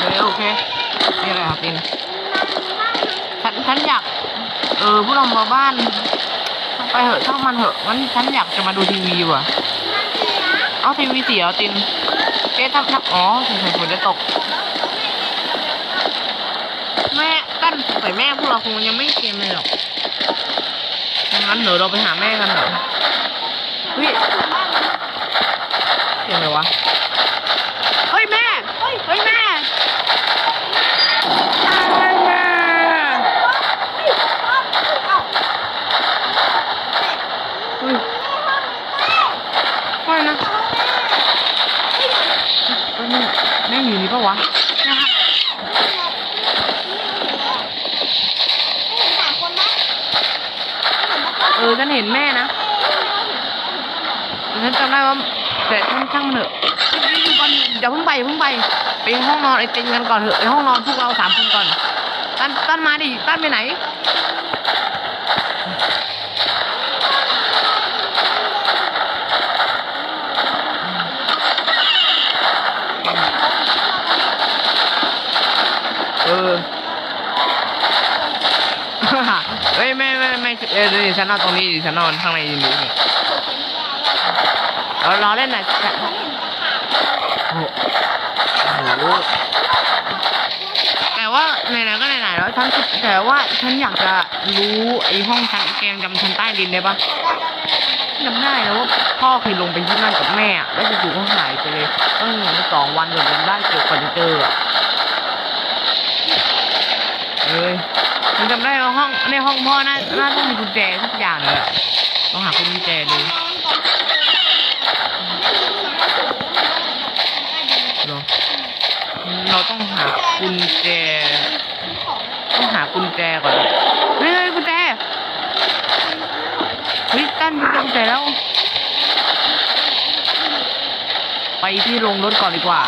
เออโอเคนี่อะไรครับตินฉันฉันอยาก เออพวกเรามาบ้านไปเหอะช่างมันเหอะงั้นฉันอยากจะมาดูทีวีว่ะเอาทีวีเสียตินเจ๊ทำทำอ๋อสงสัยฝนจะตก แม่ตั้นใส่แม่พวกเราคงยังไม่เกมเลยหรอกงั้นเดี๋ยวเราไปหาแม่กันเถอะเฮ้ยเสียงอะไรวะ เฮ้ยแม่ เฮ้ยแม่อ้าวแม่เฮ้ยไม่นะเอ้ยแม่แม่อยู่นี่ปะวะนะครับเออฉันเห็นแม่นะฉันจำได้ว่าแต่ช่างช่างมันเถอะอยู่ก่อนอย่าเพิ่งไปอย่าเพิ่งไปไปห้องนอนไอ้ติงกันก่อนเถอะไปห้องนอนพวกเราสามคนก่อนตั้นตั้นมาดิตั้นไปไหนเออ เฮ้ยไม่ไม่ไม่เออนี่ฉันนอนตรงนี้ดิฉันนอนข้างในดีๆเนี่ยเรารอเล่นหน่อยฉันโอ้โหโอ้โหแต่ว่าไหนๆก็ไหนๆแล้วฉันแต่ว่าฉันอยากจะรู้ไอ้ห้องชั้นเกมจำชั้นใต้ดินได้ปะจำได้นะว่าพ่อเคยลงไปที่นั่นกับแม่อะแล้วจู่ๆก็หายไปเลยตั้งสองวันจนจำได้เกี่ยวกับจะเจออะเอ้ย ผมจำได้ว่าห้องในห้องพ่อน่าน่าต้องมีกุญแจทุกอย่างเลยอะต้องหากุญแจดูเรอเราต้องหากุญแจ ต้องหากุญแจก่อนเฮ้ยกุญแจเฮ้ยตั้นกุญแจแล้ว ไปที่โรงรถก่อนดีกว่า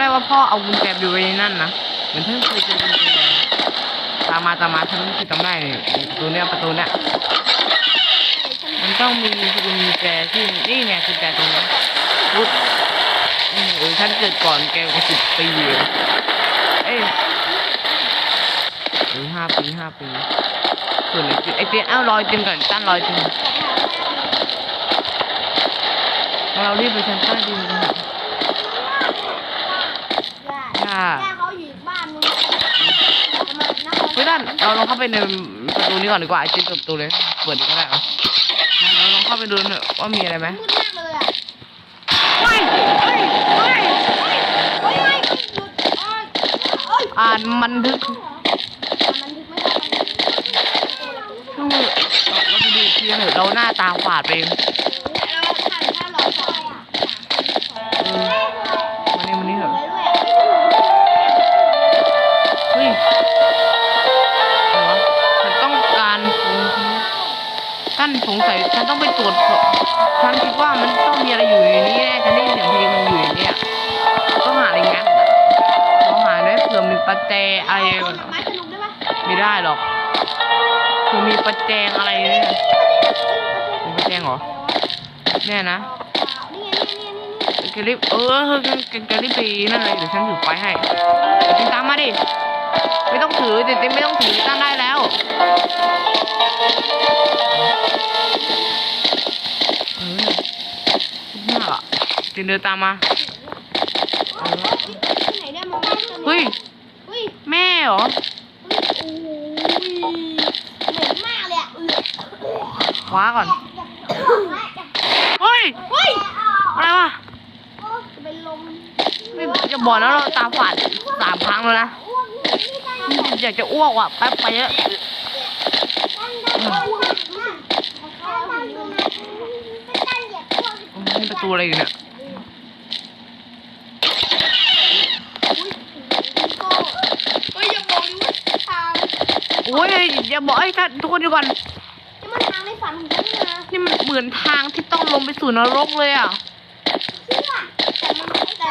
ได้ว่าพ่อเอากุญแจไปไว้ในนั่นนะเหมือนเพิ่งเคยเจอกุญแจตามมาตามมาฉันคือจำได้นี่ประตูเนี้ยประตูเนี้ยมันต้องมีกุญแจที่นี่ไงกุญแจตรงนี้พุทธอืมเออฉันเกิดก่อนแกก็สิบปีเลยเอ้ยหรือห้าปีห้าปีส่วนไอ้เจ๊ไอ้เจ๊เอ้ารอยจริงก่อนตั้นรอยจริงเรารีบไปชั้นใต้ดินกันเถอะ ย่าเขาอยู่อีกบ้านนึงจะมานั่งเฮ้ยด้านเราลองเข้าไปในประตูนี้ก่อนดีกว่าไอ้จิ๊บเปิดประตูเลย เปิดดีก็ได้เหรอเราลองเข้าไปดูเถอะว่ามีอะไรไหมมืดมากเลยอะเฮ้ยเฮ้ยเฮ้ยเฮ้ยไม่หยุดเอ้ยเอ้ยอ่านบันทึกมันถึงไม่ได้ชื่อเราไปดูอีกทีเถอะเราหน้าตาฝาดไปเอง สงสัยฉันต้องไปตรวจสอบฉันคิดว่ามันต้องมีอะไรอยู่ในนี้แน่ฉันได้ยินเสียงเพลงมันอยู่ในเนี้ยต้องหาอะไรงั้นต้องหาด้วยเผื่อมีประแจอะไรไม่ได้หรอกคือมีประแจงอะไรเนี่ยมีประแจงเหรอแน่นะนี่ไงนี่ไงนี่นี่แกรีบเออแกรีบไปนั่นเลยเดี๋ยวฉันถือไปให้ติงตามมาดิไม่ต้องถือเต็มไม่ต้องถือตั้งได้แล้ว เออมากอะตินเดินตามมา ไหนได้มาไม้สนุกเฮ้ย เฮ้ยแม่เหรอ โอ้ยเหม็นมากเลยอะคว้าก่อน เฮ้ย เฮ้ยอะไรวะจะเป็นลมไม่จะบอกนะเราตาฝาดสามครั้งแล้วนะอ้วกนี่ได้ยังไงอยากจะอ้วกว่ะแป๊บไปเยอะ นี่ประตูอะไรอยู่เนี่ยเฮ้ยอย่าบอกดิว่าทางโอ้ยอย่าบอกไอ้ยท่านทุกคนดูก่อนนี่มันทางในฝันของฉันนี่นะนี่มันเหมือนทางที่ต้องลงไปสู่นรกเลยอะเชื่อแต่มันแต่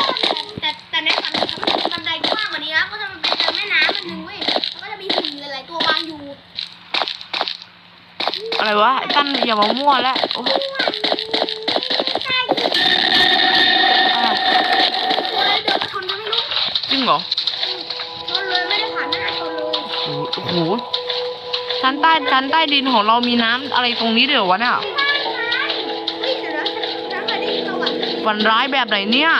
แต่แต่ในฝันของฉันมันมีบันไดกว้างกว่านี้นะก็จะมันเป็นแม่น้ำมันหนึ่งเว้ยแล้วก็จะมีหุ่นหลายๆตัววางอยู่ อะไรวะไอ้ตั้นอย่ามามั่วแล้วโอ้ย โอ้โหชั้นใต้ชั้นใต้ดินของเรามีน้ำอะไรตรงนี้เดี๋ยววะเนี่ยใช่ใช่เฮ้ยเดี๋ยวนะฉันฉันเคยได้ยินประวัติฉันเคยฝันร้ายแบบไหนเนี่ย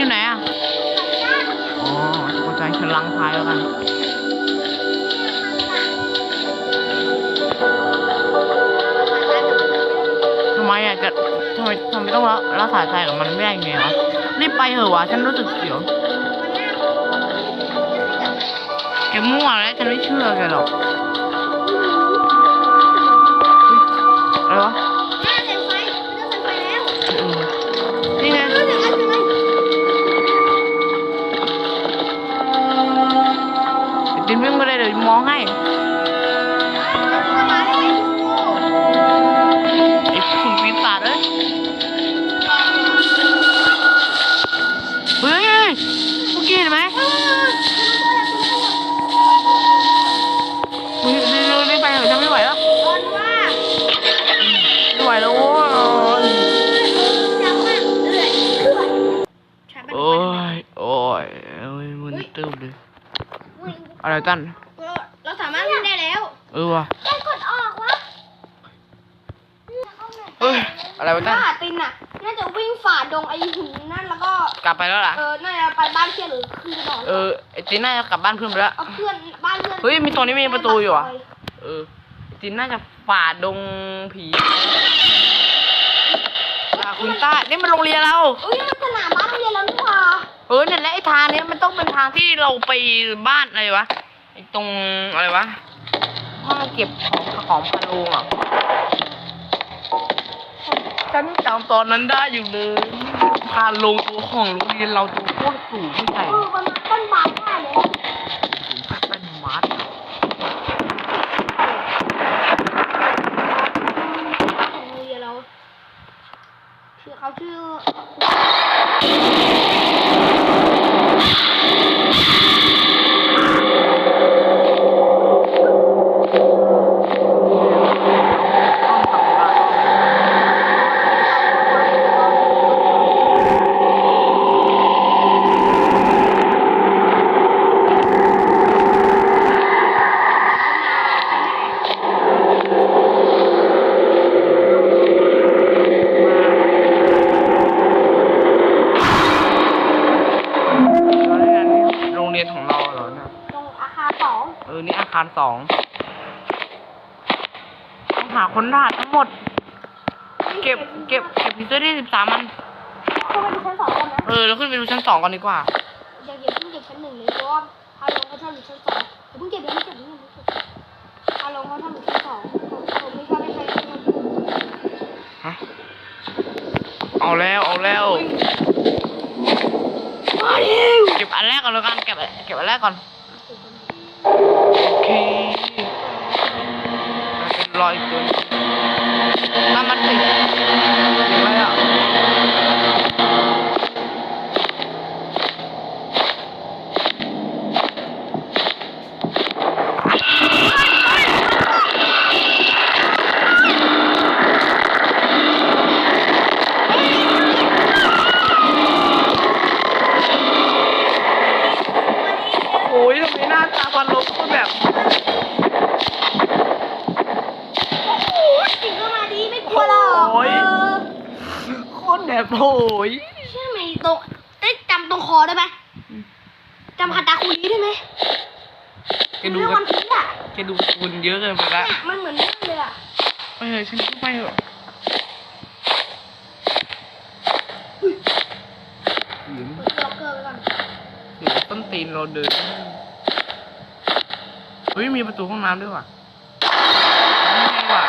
อยู่ไหนอะ อ๋อเข้าใจฉันลังท้ายแล้วกันทำไมอะจะทำไมทำไมต้องรักรักษาใจกับมันไม่ได้ไงวะรีบไปเถอะวะฉันรู้สึกเสียวแกมั่วแล้วฉันไม่เชื่อแกหรอก อะไรตั้นเราสามารถเล่นได้แล้วเออว่ะได้กดออกวะเฮ้ยอะไรวะตั้นถ้าตินน่ะ น่าจะวิ่งฝ่าดงไอหินนั่นแล้วก็ กลับไปแล้วล่ะ เออ น่าจะไปบ้านเพื่อนหรือคืนนอนเออไอ้ตินน่าจะกลับบ้านเพื่อนไปแล้ว เอาเพื่อนบ้านเพื่อนเฮ้ยมีตรงนี้มีประตูอยู่อะ เออจินน่าจะฝ่าดงผีอะคุณต้านี่มันโรงเรียนเรา เอ้ยมันสนามบ้านโรงเรียนแล้วนี่หว่า เออเนี่ยแหละไอ้ทางเนี้ยมันต้องเป็นทางที่เราไปบ้านอะไรวะไอ้ ตรงอะไรวะห้องเก็บของของพาโลงอะฉันจำตอนนั้นได้อยู่เลยพาโลงตัวของโรงเรียนเราตัวโคตรสูงเออประมาณต้นไม้ได้เลย สูงสักเป็นมัดอะ ของโรงเรียนเราชื่อเขาชื่อ โรงเรียนของเราเหรอเนี่ย ตรงอาคารสอง เออ นี่อาคาร สองต้องหาคนรหัสทั้งหมด เก็บเก็บเก็บพิซซ่าที่สิบสามมันเข้าไปดูชั้นสองก่อนนะเออแล้วขึ้นไปดูชั้นสองก่อนดีกว่าอย่าอย่าเพิ่งเก็บชั้นหนึ่งเลยเพราะว่าพาลงเขาชอบอยู่ชั้นสองอย่าเพิ่งเก็บยังไม่เก็บยังไม่เก็บพาลงเขาชอบอยู่ชั้นสองผมผมไม่ชอบให้ใครขึ้นมาดูฮะเอาแล้วเอาแล้วมาเร็วเก็บอันแรกก่อนแล้วกันเก็บเก็บอันแรกก่อน เป็นรอยอีกตัวหนึ่งตามมาสิเสียงอะไรอะ โอ้ยทำไมหน้าตาพันลบก็แบบ โอ้ยจริงก็มาดีไม่กลัวหรอก โอ้ย เออ โคตร แบบโอ้ยใช่ไหมตรงเอ้ยจำตรงคอได้ไหมจำคาตาคุริได้ไหมแกดูเรื่องกัวันนพีชอะแกดูคุณเยอะเกินไปละเนี่ยมันเหมือนนั่นเลยอะไปเถอะฉันไปเถอะหรือเปิดล็อกเกอร์ไว้ก่อนหรือต้นตีนเราเดินเฮ้ยมีประตูห้องน้ำด้วยว่ะนี่ไงว่ะ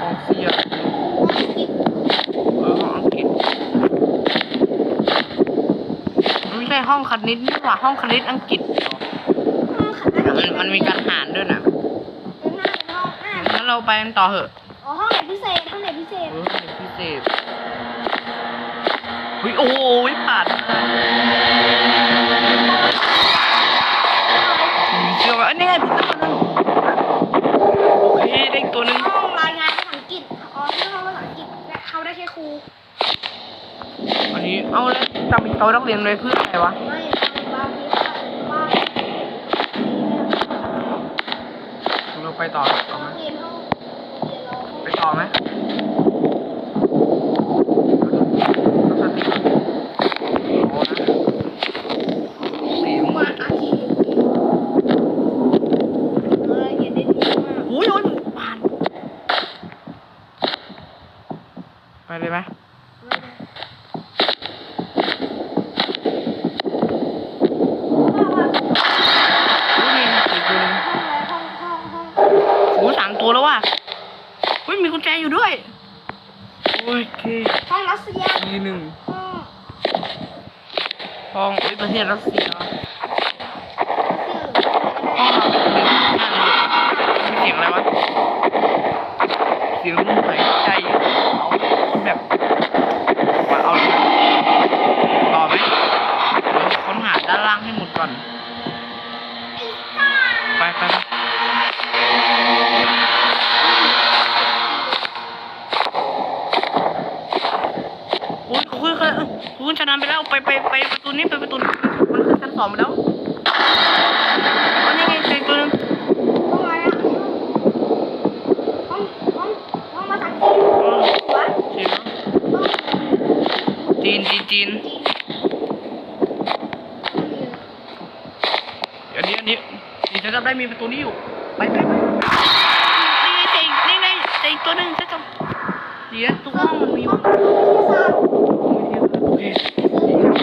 ห้องเสียห้องอังกฤษ เออ ห้องอังกฤษมันไม่ใช่ห้องคณิตนี่หว่าห้องคณิตอังกฤษ ห้องขัดมันมันมีการหารด้วยน่ะเป็นหน้าเป็นห้องอ่างั้นเราไปกันต่อเถอะอ๋อห้องไหนพิเศษห้องไหนพิเศษ เออเด็กพิเศษเฮ้ยโอ้ยผ่านมีเชื่อว่าอันนี้ไงพี่ตัวนึงโอเคได้อีกตัวหนึง ห้องรายงานภาษาอังกฤษอ๋อที่ห้องภาษาอังกฤษและเขาได้แค่ครู อันนี้เอาแล้วจำ เป็นโต๊ะนักเรียนเลยเพื่ออะไรวะไม่บางทีเขาว่าเราไปต่อต่อไหมไปต่อไหมสติโอ้สีมาอาคีเออเห็นได้ดีมากโอ้ยโอ้ยผ่านไปเลยไหม อุ้ยมีอีกตัวหนึง ห้องห้องห้อง โอ้ยสามตัวแล้วว่ะอุ้ยมีกุญแจอยู่ด้วย โอ้ยโอเค ห้องรัสเซีย มีหนึ่ง ห้องห้องเอ้ยประเทศรัสเซียรัสเซียห้องเราเป็นหนึ่งข้างเลยมีเสียงอะไรวะเสียงลมหายใจเอาแบบว่าเอาดิต่อไหมเดี๋ยวค้นหาด้านล่างให้หมดก่อน ไปไปไป คุณคุณคุณคุณชนะไปแล้วไปไปไปประตูนี้ไปประตูมันขึ้นชั้นสองไปแล้วอ๋อนี่ไงเจอตัวหนึงห้องอะไรอะห้องห้องห้องภาษาจีนวะจีนจีนจีนจีนอันนี้อันนี้นี่ฉันจำได้มีประตูนี้อยู่ไปไปไปนี่ไงเจออีกนี่ไงเจออีกตัวหนึ่งฉันจำเดี๋ยวตัวห้องมันมี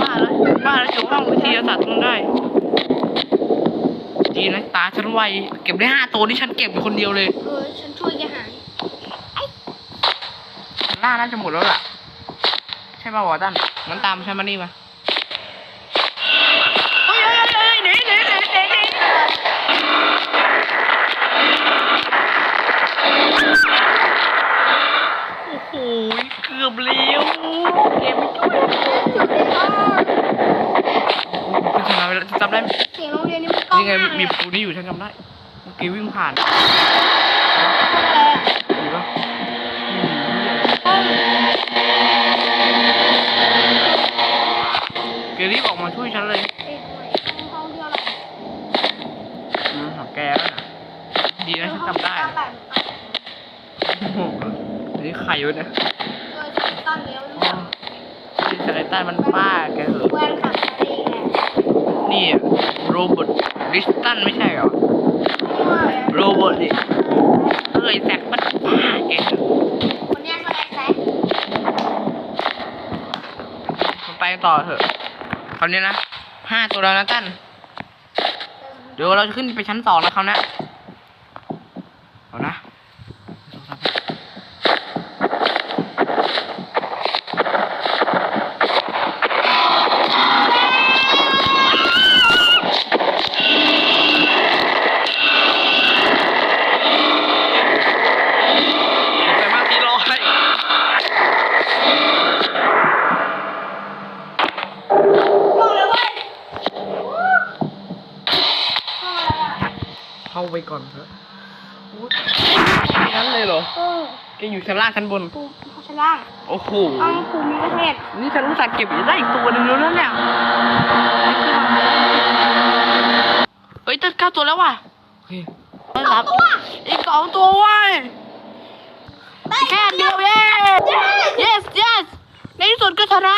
บ้าแล้วบ้าแล้วอยู่ห้องวิทยาศาสตร์ต้องได้ ดีนะตาฉันไว เก็บได้ห้าตัวที่ฉันเก็บอยู่คนเดียวเลย เออฉันช่วยแกหายล่าน่าจะหมดแล้วล่ะ ใช่ป่าววอตันงั้นตามฉันมานี่มาเฮ้ยเฮ้ยเฮ้ยหนีหนีหนีหนีหนีโอ้โห เอบเลี้ยวเกมไม่จบอยู่ในห้องคุณชนะไปแล้วจำได้ไหมเสียงโรงเรียนนี่มันกล้องนี่ไงมากเลมียปูนี่อยู่ฉันจำได้เมื่อกี้วิ่งผ่านห้องอะไรอ่ปะเกรีบออกมาช่วยฉันเลยอ๊ะห้องที่อะไรอืมหาแกแล้วนะดีนะฉันจำได้นะโอ้โหอันนี้ใครวะเนี่ย เออฉันตั้งแล้วสไลตันมันป้าแกเหรอแวนขับมาเองแหละนี่โรเบิร์ตลิสตันไม่ใช่เหรอ โรบิร์ตดิเอ้ยแซกมันป้าแกเหรอคนเนี้ยเขาแรกแซกไปต่อเถอะคราวนี้นะห้าตัวแล้วนะตั้นเดี๋ยวเราจะขึ้นไปชั้นสองแล้วเขาวนะเอานะสองสามไปมากทีร้อย ห้องเลยเว้ยห้องอะไรอะ เข้าไปก่อนเถอะชั้นเลยเหรอเออแกอยู่ชั้นล่างชั้นบนภูมิชั้นล่างโอ้โหห้องภูมิประเทศนี่ฉันรู้สักเก็บได้อีกตัวหนึ่งแล้วนะเนี่ยเฮ้ยตั้งเก้าตัวแล้วว่ะโอเคครับอีกสองตัวเว้ยแค่เดียวเย้ yes yes ในที่สุดก็ชนะ